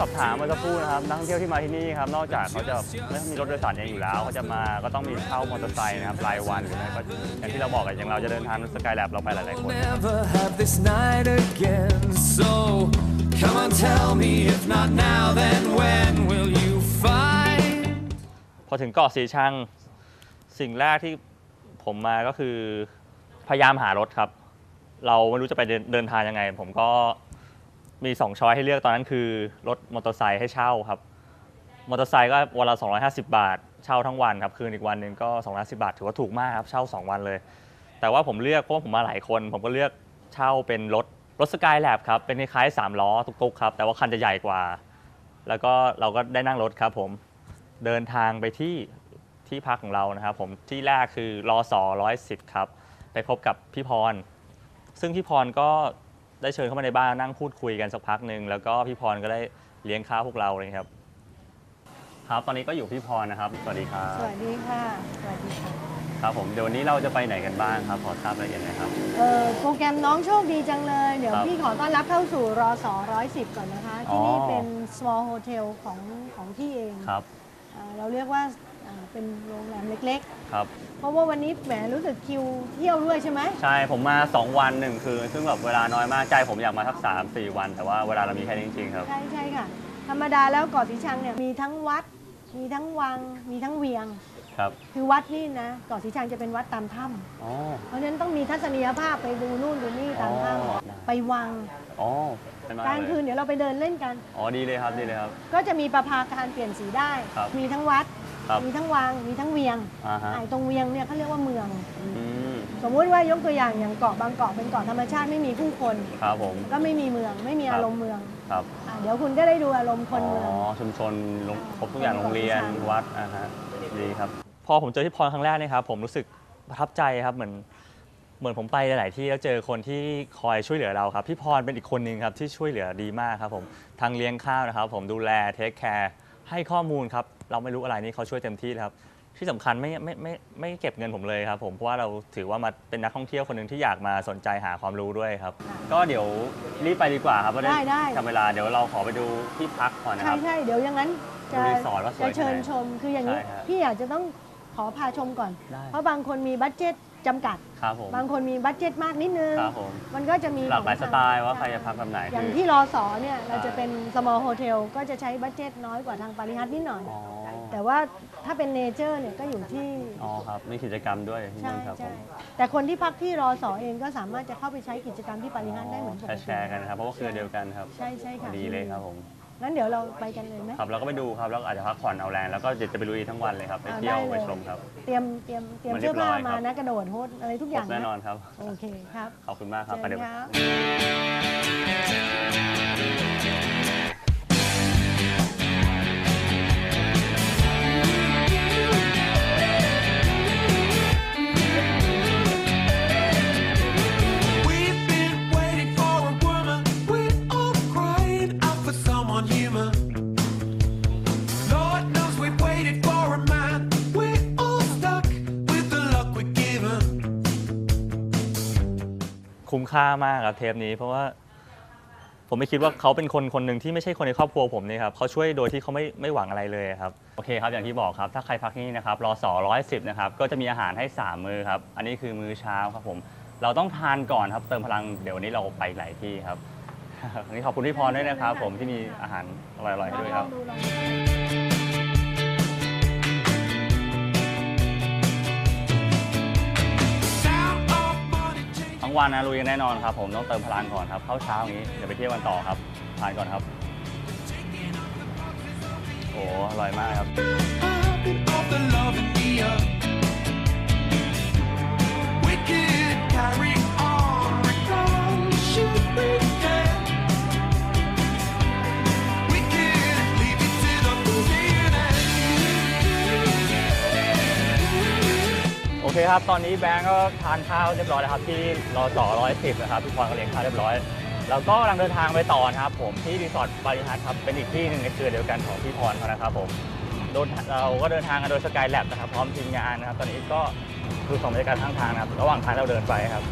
สอบถามเมื่อสักครู่นะครับนักท่องเที่ยวที่มาที่นี่ครับนอกจากเขาจะไม่มีรถโดยสารเองอยู่แล้วเขาจะมาก็ต้องมีเช่ามอเตอร์ไซค์นะครับรายวันหรือไม่ก็อย่างที่เราบอกกันอย่างเราจะเดินทางสกายแลบเราไปหลายๆคน never have this night again. So come on, tell me if not now, then when will you find? พอถึงเกาะสีชังสิ่งแรกที่ผมมาก็คือพยายามหารถครับ เราไม่รู้จะไปเดินเดินทางยังไง ผมก็ มี 2 ช้อยให้เลือกตอนนั้นคือรถมอเตอร์ไซค์ให้เช่าครับ มอเตอร์ไซค์ก็วันละ 250 บาท เช่าทั้งวันครับ คืนอีกวันหนึ่งก็ 250 บาท ถือว่าถูกมากครับ เช่า 2 วันเลย แต่ว่าผมเลือกเพราะว่าผมมาหลายคน ผมก็เลือกเช่าเป็นรถรถสกายแลบครับ เป็นคล้ายๆ3ล้อตุกๆครับ แต่ว่าคันจะใหญ่กว่า แล้วก็เราก็ได้นั่งรถครับผมเดินทางไปที่ที่พักของเรานะครับผมที่แรกคือรอสอร้อยสิบครับ ไปพบกับพี่พร ซึ่งพี่พรก็ ได้เชิญเข้ามาในบ้านนั่งพูดคุยกันสักพักหนึ่งแล้วก็พี่พรก็ได้เลี้ยงข้าวพวกเราเลยครับ ครับตอนนี้ก็อยู่พี่พรนะครับสวัสดีครับสวัสดีค่ะ สวัสดีค่ะครับผมเดี๋ยววันนี้เราจะไปไหนกันบ้างครับขอทราบรายละเอียดหน่อยครับ เอ่อโปรแกรมน้องโชคดีจังเลย เดี๋ยวครับพี่ขอต้อนรับเข้าสู่รอสอร้อยสิบก่อนนะคะ ที่นี่อ๋อ เป็น small hotel ของของพี่เองครับเอ่อเราเรียกว่าเอ่อเป็นโรงแรมเล็กครับ ๆ เพราะว่าวันนี้แหมรู้สึกคิวเที่ยวด้วยใช่ไหมใช่ผมมา 2 วันหนึ่งคืนซึ่งแบบเวลาน้อยมากใจผมอยากมาสักสามสี่วัน แต่ว่าเวลาเรามีแค่นี้จริงๆครับ ใช่ใช่ค่ะ ธรรมดาแล้วเกาะสีชังเนี่ยมีทั้งวัด มีทั้งวัง มีทั้งเวียง ครับคือวัดนี่นะเกาะสีชังจะเป็นวัดตามถ้อ๋อำเพราะฉะนั้นต้องมีทัศนียภาพไปดูนู่นดูนี่ตามถ้อ๋อำไปวังอ๋อเป็นมากกลางเลยคืนเดี๋ยวเราไปเดินเล่นกัน อ๋อดีเลยครับดีเลยครับ ก็จะมีประภาการเปลี่ยนสีได้ ครับ มีทั้งวัด ครับมีทั้งวังมีทั้งเวียงอ่าฮะไอ้ตรงเวียงเนี่ยเขาเรียกว่าเมือง อืมสมมุติว่ายกตัวอย่างอย่างเกาะบางเกาะเป็นเกาะธรรมชาติไม่มีผู้คน ครับผม ก็ไม่มีเมืองไม่มีครับ อารมณ์เมืองครับอะเดี๋ยวคุณก็ได้ดูอารมณ์คนเมืองอ๋อชุมชนโรงครบทุกอย่างโรงเรียนใช่วัดอ่าฮะดีครับ พอผมเจอพี่พรครั้งแรกเนี่ยครับผมรู้สึกประทับใจครับเหมือนเหมือนผมไปหลายๆที่แล้วเจอคนที่คอยช่วยเหลือเราครับพี่พรเป็นอีกคนหนึ่งครับที่ช่วยเหลือดีมากครับผมทางเลี้ยงข้าวนะครับ ผมดูแลเทคแคร์ให้ข้อมูลครับ เราไม่รู้อะไรนี่เขาช่วยเต็มที่เลยครับ ที่สำคัญไม่ไม่ไม่ไม่เก็บเงินผมเลยครับ ผมเพราะว่าเราถือว่ามาเป็นนักท่องเที่ยวคนหนึ่งที่อยากมาสนใจหาความรู้ด้วยครับ ก็เดี๋ยวรีบไปดีกว่าครับเพราะได้ได้ทำเวลาเดี๋ยวเราขอไปดูที่พักก่อนนะคใช่รับ ใช่เดี๋ยวอย่างนั้นจะดูรีสอร์ทว่าสวยจะเชิญแค่ไหนชมคืออย่างนี้ ใช่ครับพี่อยากจะต้องขอพาชมก่อน ได้ เพราะบางคนมีบัตเจ็ต จำกัด ครับผม บางคนมีบัตเจ็ตมากนิดนึง ครับผม มันก็จะมีหลากหลายของสทงไตล์ว่าใครจะพักแบบไหนอย่างคือที่รอสอเนี่ยเราจะใช่เป็น small hotel ก็จะใช้บัตเจ็ตน้อยกว่าทางปาริฮัทนิดหน่อย อ๋อแต่ว่าถ้าเป็นเนเจอร์เนี่ยก็อยู่ที่ อ๋อครับ มีกิจกรรมด้วยที่ใช่นั่นครับผใช่มแต่คนที่พักที่รอสอเองก็สามารถจะเข้าไปใช้กิจกรรมที่ปาริฮัทได้เหมือนปแชกร์ติ แชร์กันนะครับ เพราะว่าเครือเดียวกันครับใช่ใช่ค่ะดีเลยครับผม งั้นเดี๋ยวเราไปกันเลยไหม ครับเราก็ไปดูครับแล้วอาจจะพักผ่อนเอาแรงแล้วก็เดี๋ยวจะไปลุยทั้งวันเลยครับไปอ่าเที่ยวได้เลย ไปชมครับ เตรียมเตรียมเตรียมมันเรีเสื้ยอบร้ผ้าอยมาครับ นะกระโดดโฮสอะไรทุกอย่างแน่นอนครับ โอเคครับขอบคุณมากครับเชิไปญเดี๋ยว ครับ คุ้มค่ามากครับเทปนี้เพราะว่า ผมไม่คิดว่าเขาเป็นคนคนหนึ่งที่ไม่ใช่คนในครอบครัวผมนี่ครับเขาช่วยโดยที่เขาไม่ไม่หวังอะไรเลยครับโอเคครับอย่างที่บอกครับถ้าใครพักที่นี่นะครับรอสอร้อยสิบนะครับก็จะมีอาหารให้3มื้อครับอันนี้คือมื้อเช้าครับผม เราต้องทานก่อนครับเติมพลังเดี๋ยววันนี้เราไปหลายที่ครับ วันนี้ขอบคุณพี่พรด้วยนะครับ ผมที่มีอาหารอร่อยๆให้ด้วยครับ ลองดูลองดู ทั้งวันนะลุยกันแน่นอนครับผมต้องเติมพลังก่อนครับเข้าเช้าอย่างนี้เดี๋ยวไปเที่ยวกันต่อครับทานก่อนครับโอ้อร่อยมากครับ เคครับตอนนี้แบงก์ก็ทานข้าวเรียบร้อยแล้วครับที่รอต่อร้อยสิบนะครับพี่พรก็เลี้ยงข้าวเรียบร้อย แล้วก็กำลังเดินทางไปต่อนะครับผมที่รีสอร์ทบาริฮัทครับเป็นอีกที่หนึ่งในเครือเดียวกันของพี่พรเขานะครับผมโดนเราก็เดินทางกันโดยสกายแลบนะครับพร้อมทีมงานนะครับตอนนี้ก็คือส่งบรรยากาศข้างทางนะครับระหว่างทางเราเดินไปครับ